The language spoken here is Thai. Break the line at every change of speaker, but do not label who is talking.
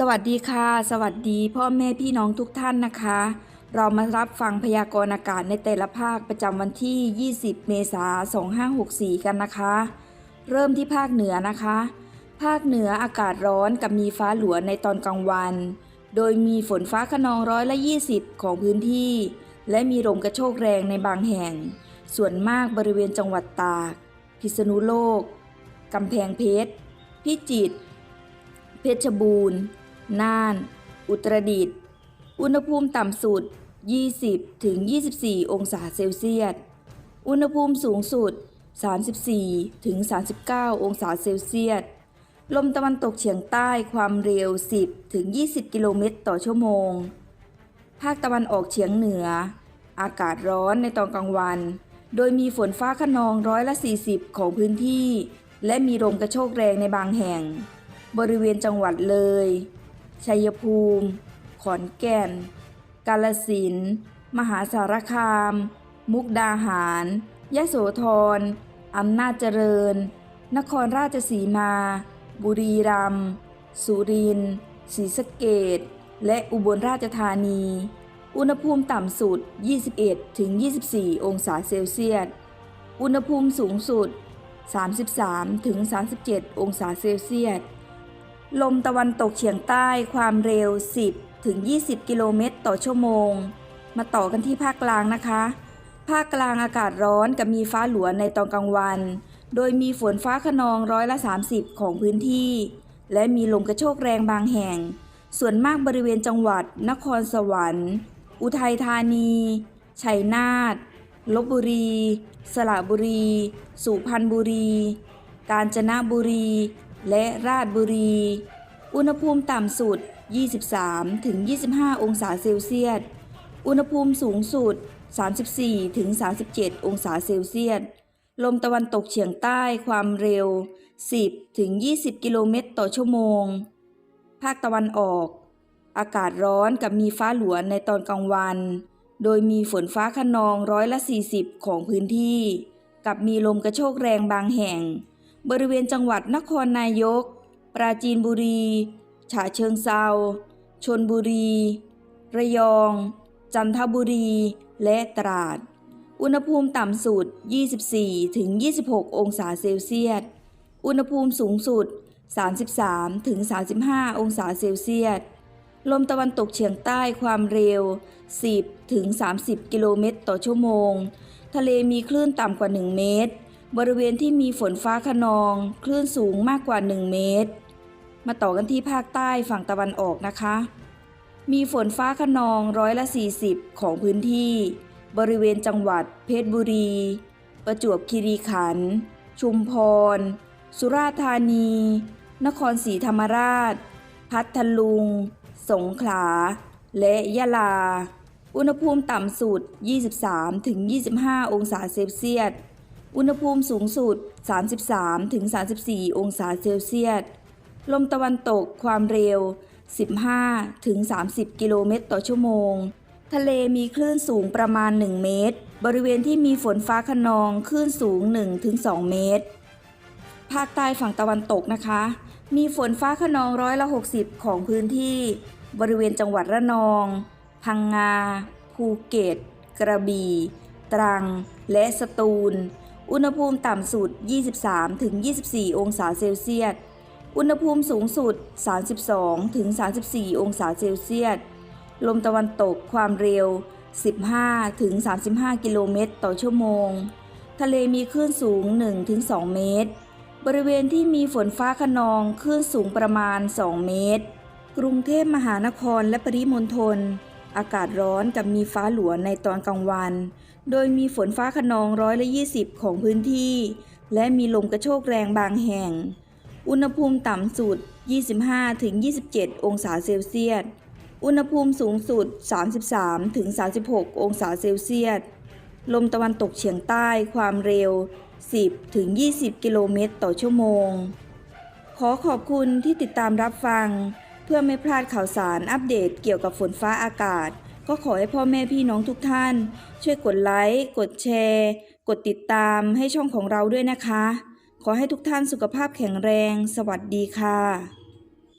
สวัสดีค่ะ สวัสดีพ่อแม่พี่น้องทุกท่านนะคะ เรามารับฟังพยากรณ์อากาศในแต่ละภาคประจำวันที่ 20 เมษายน 2564 กันนะคะ เริ่มที่ภาคเหนือนะคะ ภาคเหนืออากาศร้อนกับมีฟ้าหลวในตอนกลางวัน โดยมีฝนฟ้าขนองร้อยละ 20 ของพื้นที่ และมีลมกระโชกแรงในบางแห่ง ส่วนมากบริเวณจังหวัดตาก พิษณุโลกกำแพงเพชร พิจิตร เพชรบูรณ์ น่าน อุตรดิตถ์ อุณหภูมิต่ำสุด 20ถึง24 องศาเซลเซียส อุณหภูมิสูงสุด 34ถึง39 องศาเซลเซียส ลมตะวันตกเฉียงใต้ความเร็ว 10ถึง20 กิโลเมตรต่อชั่วโมง ภาคตะวันออกเฉียงเหนือ อากาศร้อนในตอนกลางวัน โดยมีฝนฟ้าขนองร้อยละ 40 ของพื้นที่ และมีลมกระโชกแรงในบางแห่ง บริเวณจังหวัดเลย ชัยภูมิ ขอนแก่น กาลสิน มหาสารคาม มุกดาหาร ยะโสธร อำนาจเจริญ นครราชสีมา บุรีรัมย์ สุรินทร์ ศรีสะเกษและอุบลราชธานี อุณหภูมิต่ำสุด 21-24 องศาเซลเซียส อุณหภูมิสูงสุด 33-37 องศาเซลเซียส ลมตะวันตกเฉียงใต้ความเร็ว 10 ถึง 20 กิโลเมตรต่อชั่วโมง มาต่อกันที่ภาคกลางนะคะ ภาคกลางอากาศร้อนกับมีฟ้าหลวในตอนกลางวัน โดยมีฝนฟ้าขนองร้อยละ 30 ของพื้นที่ และมีลมกระโชกแรงบางแห่ง ส่วนมากบริเวณจังหวัด นครสวรรค์ อุทัยธานีชัยนาทลบบุรี สระบุรี สุพรรณบุรี กาญจนบุรี และราชบุรี อุณหภูมิต่ำสุด 23ถึง25 องศาเซลเซียส อุณหภูมิสูงสุด 34ถึง37 องศาเซลเซียส ลมตะวันตกเฉียงใต้ความเร็ว 10ถึง20 กิโลเมตรต่อชั่วโมง ภาคตะวันออก อากาศร้อนกับมีฟ้าหลวในตอนกลางวัน โดยมีฝนฟ้าขนองร้อยละ 40 ของพื้นที่ กับมีลมกระโชกแรงบางแห่ง บริเวณจังหวัดนครนายก ปราจีนบุรี ฉะเชิงเซาชนบุรี ระยอง จันทบุรี และตราด อุณหภูมิต่ำสุด 24-26 องศาเซลเซียส อุณหภูมิสูงสุด 33-35 องศาเซลเซียส ลมตะวันตกเฉียงใต้ความเร็ว 10-30 กิโลเมตรต่อชั่วโมง ทะเลมีคลื่นต่ำกว่า 1 เมตร บริเวณที่มีฝนฟ้าขนองคลื่นสูงมากกว่า 1 เมตร มาต่อกันที่ภาคใต้ฝั่งตะวันออกนะคะ มีฝนฟ้าขนองร้อยละ 40 ของพื้นที่ บริเวณจังหวัด เพชรบุรี ประจวบคีรีขันธ์ชุมพร สุราษฎร์ธานี นครศรีธรรมราช พัทลุง สงขลา และยะลา อุณหภูมิต่ำสุด 23ถึง25 องศาเซลเซียส อุณหภูมิสูงสุด 33ถึง34 องศาเซลเซียส ลมตะวันตกความเร็ว 15ถึง30 กิโลเมตรต่อชั่วโมง ทะเลมีคลื่นสูงประมาณ 1 เมตร บริเวณที่มีฝนฟ้าขนองคลื่นสูง1ถึง2เมตร ภาคใต้ฝั่งตะวันตกนะคะ มีฝนฟ้าขนองร้อยละ 60 ของพื้นที่ บริเวณจังหวัดระนอง พังงา ภูเก็ต กระบี่ ตรัง และสตูล อุณหภูมิต่ำสุด 23-24 องศาเซลเซียส อุณหภูมิสูงสุด 32-34 องศาเซลเซียส ลมตะวันตกความเร็ว 15-35 กิโลเมตรต่อชั่วโมง ทะเลมีคลื่นสูง 1-2 เมตร บริเวณที่มีฝนฟ้าขนองคลื่นสูงประมาณ 2 เมตร กรุงเทพมหานครและปริมณฑล อากาศร้อนกับมีฟ้าหลวในตอนกลางวัน โดยมีฝนฟ้าขนองร้อยละ20 ของพื้นที่ และมีลมกระโชกแรงบางแห่ง อุณหภูมิต่ำสุด 25ถึง27 องศาเซลเซียส อุณหภูมิสูงสุด 33ถึง36 องศาเซลเซียส ลมตะวันตกเฉียงใต้ความเร็ว 10ถึง20 กิโลเมตรต่อชั่วโมง ขอขอบคุณที่ติดตามรับฟัง เพื่อไม่พลาดข่าวสารอัปเดตเกี่ยวกับฝนฟ้าอากาศ ก็ขอให้พ่อแม่พี่น้องทุกท่าน ช่วยกดไลค์กดแชร์ กดติดตามให้ช่องของเราด้วยนะคะ ขอให้ทุกท่านสุขภาพแข็งแรง สวัสดีค่ะ